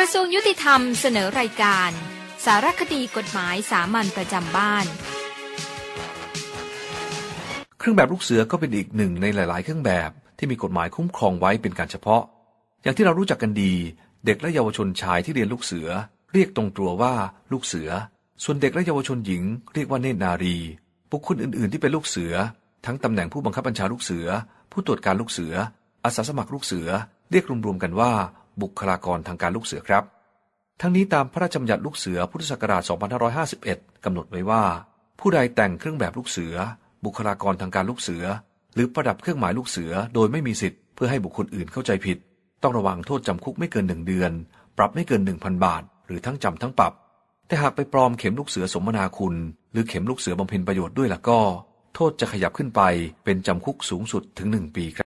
ระทรวงยุติธรรมเสนอรายการ สารคดีกฎหมายสามัญประจำบ้าน เครื่องแบบลูกเสือก็เป็นอีกหนึ่งในหลาย ๆ เครื่องแบบที่มีกฎหมายคุ้มครองไว้เป็นการเฉพาะ อย่างที่เรารู้จักกันดี เด็กและเยาวชนชายที่เรียนลูกเสือ เรียกตรงตัวว่าลูกเสือ ส่วนเด็กและเยาวชนหญิง เรียกว่าเนตรนารี บุคคลอื่น ๆ ที่เป็นลูกเสือ ทั้งตำแหน่งผู้บังคับบัญชาลูกเสือ ผู้ตรวจการลูกเสือ อาสาสมัครลูกเสือ เรียกรวม ๆ กันว่าบุคลากรทางการลูกเสือครับ ทั้งนี้ตามพระราชบัญญัติลูกเสือพุทธศักราช 2551 กำหนดไว้ว่า ผู้ใดแต่งเครื่องแบบลูกเสือ บุคลากรทางการลูกเสือ หรือประดับเครื่องหมายลูกเสือโดยไม่มีสิทธิ์เพื่อให้บุคคลอื่นเข้าใจผิด ต้องระวังโทษจำคุกไม่เกินหนึ่งเดือน ปรับไม่เกิน 1,000 บาท หรือทั้งจำทั้งปรับ แต่หากไปปลอมเข็มลูกเสือสมนาคุณ หรือเข็มลูกเสือบำเพ็ญประโยชน์ด้วยล่ะก็ โทษจะขยับขึ้นไปเป็นจำคุกสูงสุดถึง 1 ปีครับ